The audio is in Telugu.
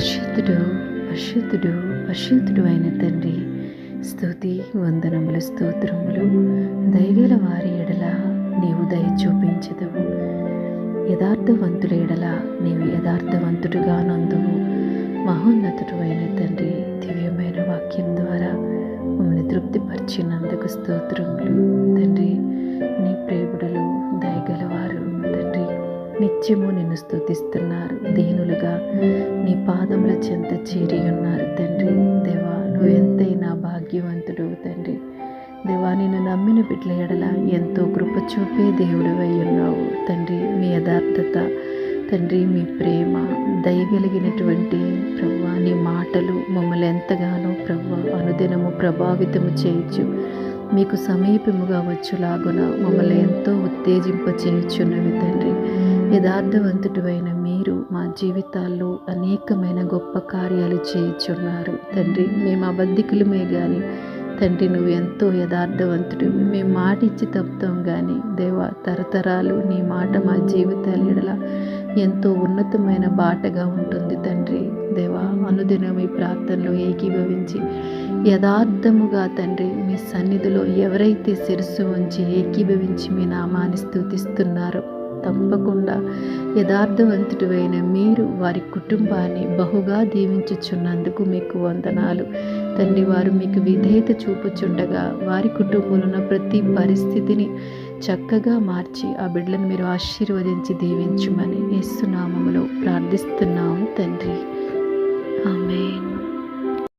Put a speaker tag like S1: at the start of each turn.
S1: పరిశుద్ధుడు పరిశుద్ధుడు పరిశుద్ధుడు అయిన తండ్రి స్తుతి వందనములు స్తోత్రములు. దయగల వారి ఎడల నీవు దయ చూపించదువు. యథార్థవంతుల ఎడల నీవు యథార్థవంతుడుగా నందువు. మహోన్నతుడు అయిన తండ్రి దివ్యమైన వాక్యం ద్వారా మమ్మల్ని తృప్తిపరిచినందుకు స్తోత్రములు. నిత్యము నిన్ను స్తుతిస్తున్నారు. దీనులుగా నీ పాదముల చెంత చేరి ఉన్నారు తండ్రి. దేవా నువ్వు ఎంతైనా భాగ్యవంతుడు తండ్రి. దేవా నిన్ను నమ్మిన బిడ్డల ఎడల ఎంతో కృప చూపే దేవుడు ఉన్నావు తండ్రి. మీ యథార్థత తండ్రి మీ ప్రేమ దయగలిగినటువంటి ప్రభు నీ మాటలు మమ్మల్ని ఎంతగానో ప్రభు అనుదినము ప్రభావితము చేయొచ్చు మీకు సమీపముగా వచ్చులాగున మమ్మల్ని ఎంతో ఉత్తేజింప చేయుచున్నవి తండ్రి. యథార్థవంతుడైన మీరు మా జీవితాల్లో అనేకమైన గొప్ప కార్యాలు చేయుచున్నారు. తండ్రి మేము అబద్ధికులమే కానీ తండ్రి నువ్వు ఎంతో యథార్థవంతుడు మేము మాట ఇచ్చి తప్పుతాం కానీ దేవా తరతరాలు నీ మాట మా జీవితాల ఎడల ఎంతో ఉన్నతమైన బాటగా ఉంటుంది తండ్రి. దేవా అనుదినం ఈ ప్రార్థనలో ఏకీభవించి యథార్థముగా తండ్రి మీ సన్నిధిలో ఎవరైతే శిరస్సు ఉంచి ఏకీభవించి మీ నామాన్ని స్థుతిస్తున్నారో తప్పకుండా. యథార్థవంతుడైన మీరు వారి కుటుంబాన్ని బహుగా దీవించుచున్నందుకు మీకు వందనాలు. తండ్రి వారు మీకు విధేయత చూపుచుండగా వారి కుటుంబంలో ఉన్న ప్రతి పరిస్థితిని చక్కగా మార్చి ఆ బిడ్డలను మీరు ఆశీర్వదించి దీవించమని యేసునామములో ప్రార్థిస్తున్నాము తండ్రి. ఆమెన్.